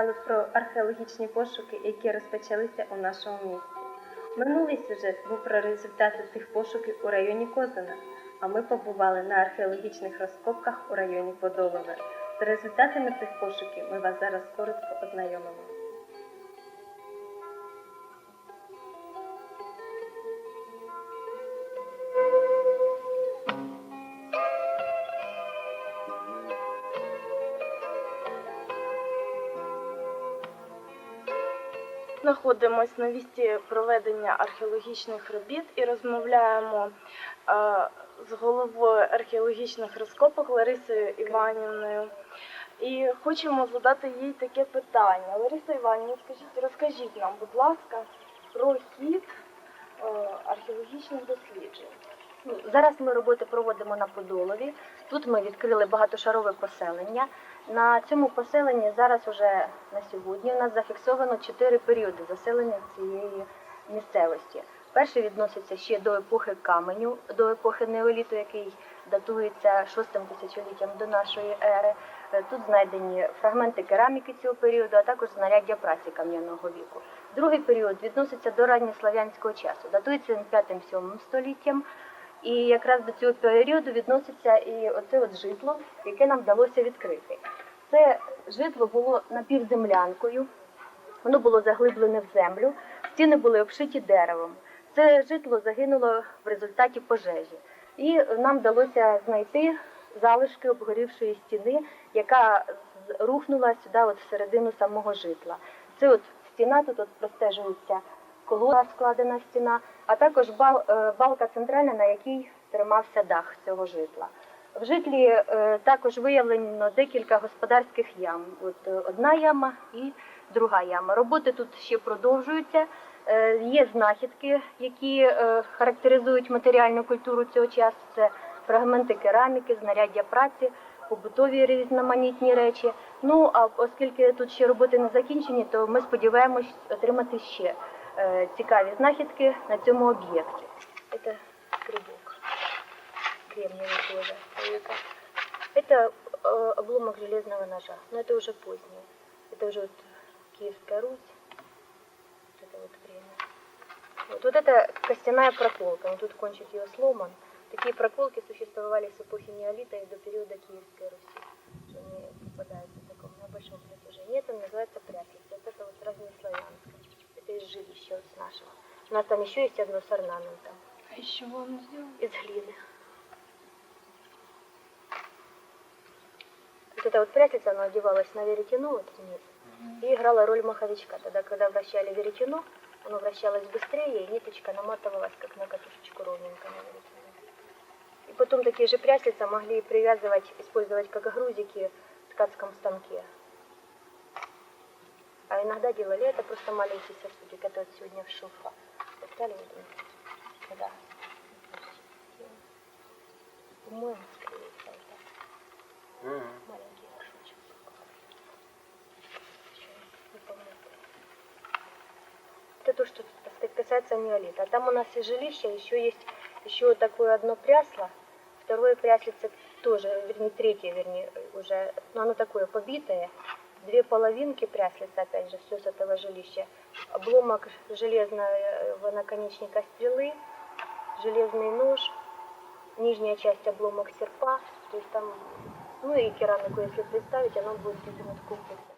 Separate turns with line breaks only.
Але про археологічні пошуки, які розпочалися у нашому місті. Минулий сюжет був про результати цих пошуків у районі Козина, а ми побували на археологічних розкопках у районі Подолове. З результатами цих пошуків ми вас зараз коротко ознайомимо.
Знаходимося на місці проведення археологічних робіт і розмовляємо е, з головою археологічних розкопок Ларисою Іванівною. І хочемо задати їй таке питання. Лариса Іванівна, скажіть, розкажіть нам, будь ласка, про хід е, археологічних досліджень.
Зараз ми роботи проводимо на Подолові. Тут ми відкрили багатошарове поселення. На цьому поселенні зараз уже на сьогодні у нас зафіксовано чотири періоди заселення цієї місцевості. Перший відноситься ще до епохи каменю, до епохи неоліту, який датується шостим тисячоліттям до нашої ери. Е, Тут знайдені фрагменти кераміки цього періоду, а також знаряддя праці кам'яного віку. Другий період відноситься до ранньослав'янського часу, датується він 5-7 століттям. І якраз до цього періоду відноситься і оце от житло, яке нам вдалося відкрити. Це житло було напівземлянкою, воно було заглиблене в землю, стіни були обшиті деревом. Це житло загинуло в результаті пожежі. І нам вдалося знайти залишки обгорівшої стіни, яка рухнула сюди, от всередину самого житла. Це от стіна, тут от простежується колода складена стіна, а також бал, е, балка центральна, на якій тримався дах цього житла. В житлі е, також виявлено декілька господарських ям. От е, одна яма і друга яма. Роботи тут ще продовжуються. Є знахідки, які характеризують матеріальну культуру цього часу. Це фрагменти кераміки, знаряддя праці, побутові різноманітні речі. Ну а оскільки тут ще роботи не закінчені, то ми сподіваємось отримати ще цікаві знахідки на цьому об'єкті. Це скребок кремниевой тоже. Это э, обломок железного ножа, но это уже позднее. Это уже вот Киевская Русь. Вот это вот время. Вот, вот это костяная проколка, но тут кончик ее сломан. Такие проколки существовали с эпохи неолита и до периода Киевской Руси. Что они попадаются в таком на большом протяжении. Это называется пряслица. У нас там еще есть одно с орнаментом.
А з чого воно зроблено?
из глины. Вот эта вот пряслица, она одевалась на веретено вот вниз и играла роль маховичка. Тогда, когда вращали веретено, оно вращалось быстрее, и ниточка наматывалась, как на катушечку ровненько на веретено. И потом такие же пряслица могли привязывать, использовать как грузики в ткацком станке. А иногда делали это просто маленькие сосудик, это вот сегодня в шофа. Вот он, когда по-моему. Маленький горшочек. Не помню. Это то, что касается неолита. А там у нас и жилище, еще есть еще такое одно прясло. Второе пряслице тоже, вернее, третье, вернее, уже, но оно такое побитое. Две половинки пряслица, опять же, все с этого жилища. Обломок железного наконечника стрелы, железный нож, нижняя часть обломок серпа, то есть там, ну и керамику, если представить, оно будет идти в комплексе.